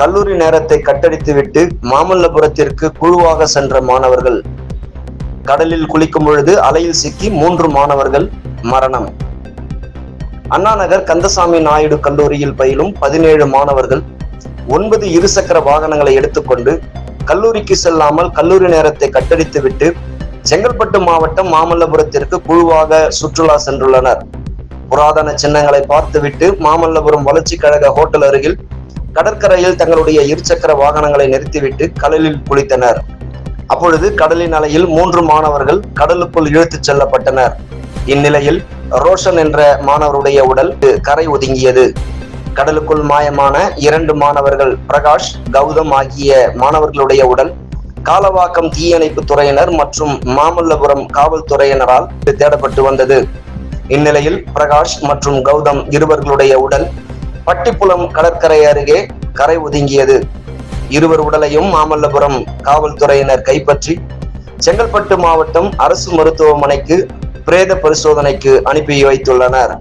கல்லூரி நேரத்தை கட்டடித்துவிட்டு மாமல்லபுரத்திற்கு குழுவாக சென்ற மாணவர்கள். கடலில் குளிக்கும் பொழுது அலையில் சிக்கி மூன்று மாணவர்கள் மரணம். அண்ணாநகர் கந்தசாமி நாயுடு கல்லூரியில் பயிலும் பதினேழு மாணவர்கள் ஒன்பது இருசக்கர வாகனங்களை எடுத்துக்கொண்டு கல்லூரிக்கு செல்லாமல் கல்லூரி நேரத்தை கட்டடித்துவிட்டு செங்கல்பட்டு மாவட்டம் மாமல்லபுரத்திற்கு குழுவாக சுற்றுலா சென்றுள்ளனர். புராதன சின்னங்களை பார்த்துவிட்டு மாமல்லபுரம் வளர்ச்சி கழக ஹோட்டல் அருகில் கடற்கரையில் தங்களுடைய இருசக்கர வாகனங்களை நிறுத்திவிட்டு கடலில் குளித்தனர். அப்பொழுது கடலின் அலையில் மூன்று மாணவர்கள் கடலுக்குள் இழுத்துச் செல்லப்பட்டனர். இந்நிலையில் ரோஷன் என்ற மாணவருடைய உடல் கரை ஒதுங்கியது. கடலுக்குள் மாயமான இரண்டு மாணவர்கள் பிரகாஷ் கௌதம் ஆகிய மாணவர்களுடைய உடல் காலவாக்கம் தீயணைப்பு துறையினர் மற்றும் மாமல்லபுரம் காவல்துறையினரால் தேடப்பட்டு வந்தது. இந்நிலையில் பிரகாஷ் மற்றும் கௌதம் இருவர்களுடைய உடல் பட்டிப்புலம் கடற்கரை அருகே கரை ஒதுங்கியது. இருவர் உடலையும் மாமல்லபுரம் காவல்துறையினர் கைப்பற்றி செங்கல்பட்டு மாவட்டம் அரசு மருத்துவமனைக்கு பிரேத பரிசோதனைக்கு அனுப்பி வைத்துள்ளனர்.